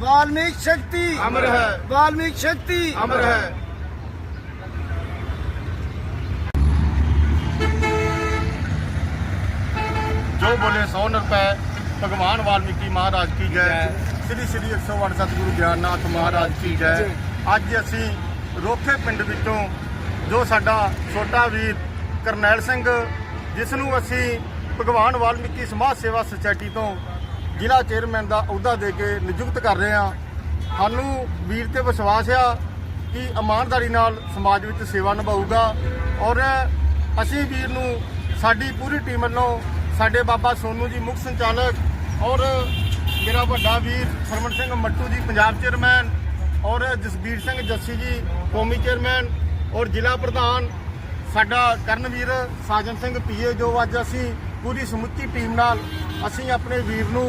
वाल्मीकि शक्ति अमर है वाल्मीकि शक्ति अमर है ਜੋ ਬੋਲੇ 100 ਰੁਪਏ ਭਗਵਾਨ ਵਾਲਮੀਕੀ ਮਹਾਰਾਜ ਕੀ ਜੈ ਸ੍ਰੀ ਸ੍ਰੀ 108 ਸਤਿਗੁਰੂ ਗਿਆਨਨਾਥ ਮਹਾਰਾਜ ਕੀ ਜੈ ਅੱਜ ਅਸੀਂ ਰੋਖੇ ਪਿੰਡ ਵਿੱਚੋਂ ਜੋ ਸਾਡਾ ਛੋਟਾ ਵੀਰ ਕਰਨੈਲ ਸਿੰਘ ਜਿਸ ਨੂੰ ਅਸੀਂ ਭਗਵਾਨ ਵਾਲਮੀਕੀ ਸਮਾਜ ਸੇਵਾ ਸੁਸਾਇਟੀ ਤੋਂ ਜ਼ਿਲ੍ਹਾ ਚੇਅਰਮੈਨ ਦਾ ਅਹੁਦਾ ਦੇ ਕੇ ਨਿਯੁਕਤ ਕਰ ਰਹੇ ਹਾਂ। ਸਾਨੂੰ ਵੀਰ ਤੇ ਵਿਸ਼ਵਾਸ ਆ ਕਿ ਇਮਾਨਦਾਰੀ ਨਾਲ ਸਮਾਜ ਵਿੱਚ ਸੇਵਾ ਨਿਭਾਊਗਾ ਔਰ ਅਸੀਂ ਵੀਰ ਨੂੰ ਸਾਡੀ ਪੂਰੀ ਟੀਮ ਵੱਲੋਂ ਸਾਡੇ ਬਾਬਾ ਸੋਨੂ ਜੀ ਮੁੱਖ ਸੰਚਾਲਕ ਔਰ ਮੇਰਾ ਵੱਡਾ ਵੀਰ ਸਰਵਣ ਸਿੰਘ ਮੱਟੂ ਜੀ ਪੰਜਾਬ ਚੇਅਰਮੈਨ ਔਰ ਜਸਬੀਰ ਸਿੰਘ ਜੱਸੀ ਜੀ ਕੌਮੀ ਚੇਅਰਮੈਨ ਔਰ ਜ਼ਿਲ੍ਹਾ ਪ੍ਰਧਾਨ ਸਾਡਾ ਕਰਨਵੀਰ ਸਾਜਨ ਸਿੰਘ ਪੀਏ ਜੋ ਅੱਜ ਅਸੀਂ ਪੂਰੀ ਸਮੁੱਚੀ ਟੀਮ ਨਾਲ ਅਸੀਂ ਆਪਣੇ ਵੀਰ ਨੂੰ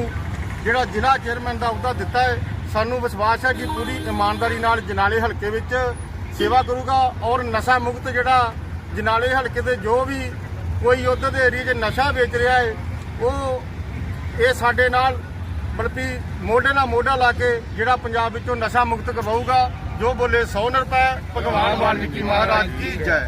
ਜਿਹੜਾ ਜ਼ਿਲ੍ਹਾ ਚੇਅਰਮੈਨ ਦਾ ਅਹੁਦਾ ਦਿੱਤਾ ਹੈ, ਸਾਨੂੰ ਵਿਸ਼ਵਾਸ ਹੈ ਕਿ ਪੂਰੀ ਇਮਾਨਦਾਰੀ ਨਾਲ ਜਨਾਲੇ ਹਲਕੇ ਵਿੱਚ ਸੇਵਾ ਕਰੂਗਾ ਔਰ ਨਸ਼ਾ ਮੁਕਤ ਜਿਹੜਾ ਜਨਾਲੇ ਹਲਕੇ ਦੇ ਜੋ ਵੀ ਕੋਈ ਉੱਧਰ ਦੇ ਏਰੀਏ 'ਚ ਨਸ਼ਾ ਵੇਚ ਰਿਹਾ ਹੈ, ਉਹ ਇਹ ਸਾਡੇ ਨਾਲ ਬਲਕਿ ਮੋਢੇ ਨਾਲ ਮੋਢਾ ਲਾ ਕੇ ਜਿਹੜਾ ਪੰਜਾਬ ਵਿੱਚੋਂ ਨਸ਼ਾ ਮੁਕਤ ਕਰਵਾਊਗਾ ਜੋ ਬੋਲੇ 100 ਰੁਪਏ ਭਗਵਾਨ ਵਾਲਮੀਕੀ ਮਹਾਰਾਜ ਕੀ ਜੈ।